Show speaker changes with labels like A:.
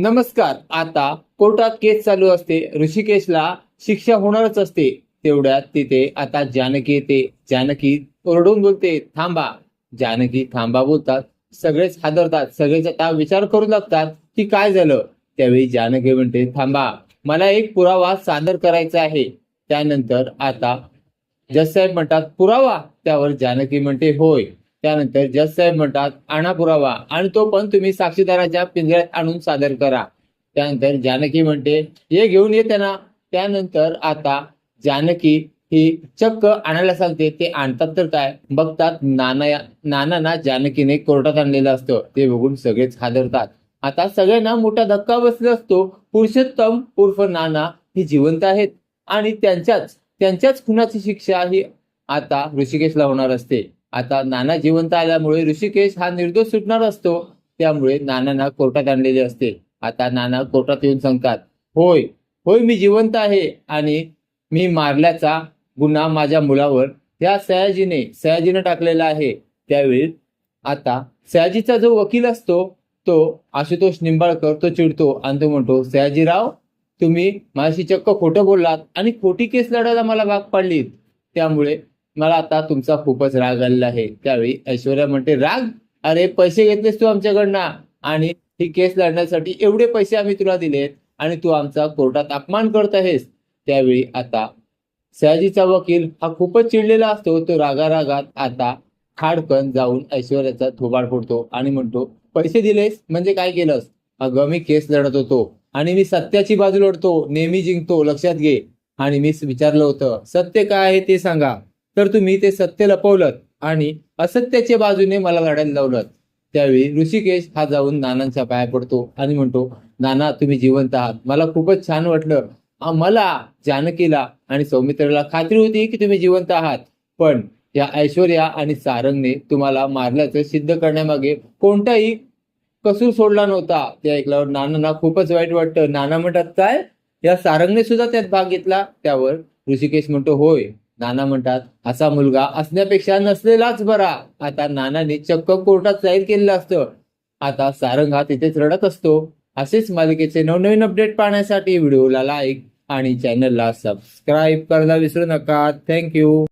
A: नमस्कार. आता कोर्टात केस चालू असते. ऋषिकेशला शिक्षा होणारच असते. तेवढ्यात तिथे आता जानकी येते. जानकी ओरडून बोलते थांबा. जानकी थांबा बोलतात. सगळेच हादरतात. सगळेच आता विचार करू लागतात की काय झालं. त्यावेळी जानकी म्हणते थांबा. मला एक पुरावा सादर करायचा आहे. त्यानंतर आता जज साहेब म्हणतात पुरावा? त्यावर जानकी म्हणते होय. त्यानंतर जज साहेब म्हणतात आणा पुरावा. आणि तो पण तुम्ही साक्षीदाराच्या पिंजऱ्यात आणून सादर करा. त्यानंतर जानकी म्हणते हे घेऊन ये त्यांना. त्यानंतर आता जानकी ही चक्क आणायला सांगते ते आणतात तर काय? बघतात नाना नाना जानकीने कोर्टात आणलेलं असतं. ते बघून सगळेच हादरतात. आता सगळ्यांना मोठा धक्का बसला असतो. पुरुषोत्तम उर्फ नाना ही जिवंत आहेत. आणि त्यांच्याच त्यांच्याच खुनाची शिक्षा ही आता ऋषिकेशला होणार असते. आता नाना जिवंत आल्यामुळे ऋषिकेश हा निर्दोष सुटणार असतो. त्यामुळे नानांना कोर्टात आणलेले असते. आता नाना कोर्टात येऊन सांगतात होय होय मी जिवंत आहे आणि मी मारल्याचा गुन्हा माझ्या मुलावर त्या सयाजीने सयाजीने टाकलेला आहे. त्यावेळी आता सयाजीचा जो वकील असतो तो आशुतोष निंबाळकर तो चिडतो आणि तो म्हणतो सयाजीराव तुम्ही माझ्याशी चक्क खोटं बोललात आणि खोटी केस लढायला मला भाग पाडलीत. त्यामुळे मला आता तुमचा खूपच राग आलेला आहे. त्यावेळी ऐश्वर्या म्हणते राग? अरे पैसे घेतलेस तू आमच्याकडनं. आणि ही केस लढण्यासाठी एवढे पैसे आम्ही तुला दिलेत आणि तू आमचा कोर्टात अपमान करत आहेस. त्यावेळी आता सयाजीचा वकील हा खूपच चिडलेला असतो. तो रागा रागात आता खाडकन जाऊन ऐश्वर्याचा थोबाड फोडतो आणि म्हणतो पैसे दिलेस? म्हणजे काय केलंस? अगं मी केस लढत होतो आणि मी सत्याची बाजू लढतो. नेहमी जिंकतो. लक्षात घे. आणि मी विचारलं होतं सत्य काय आहे ते सांगा. तर तुम्ही ते सत्य लपवलं आणि असत्याच्या बाजूने मला लढायला लावलं त्यावेळी ऋषिकेश हा जाऊन नानांच्या पाया पडतो आणि म्हणतो नाना तुम्ही जिवंत आहात. मला खूपच छान वाटलं. मला जानकीला आणि सौमित्रला खात्री होती की तुम्ही जिवंत आहात. पण या ऐश्वर्या आणि सारंगने तुम्हाला मारल्याचं सिद्ध करण्यामागे कोणताही कसूर सोडला नव्हता. ते ऐकल्यावर नानांना खूपच वाईट वाटतं. नाना म्हणतात काय? या सारंगने सुद्धा त्यात भाग घेतला? त्यावर ऋषिकेश म्हणतो होय. नाना म्हणतात असा मुलगा असण्यापेक्षा नसलेलाच बरा. आता नानाने चक्क कोर्टात जाहीर केलेलं असतं. आता सारंग हा तिथेच रडत असतो. असेच मालिकेचे नवनवीन अपडेट पाहण्यासाठी व्हिडिओला लाईक आणि चॅनलला सबस्क्राईब करायला विसरू नका. थँक्यू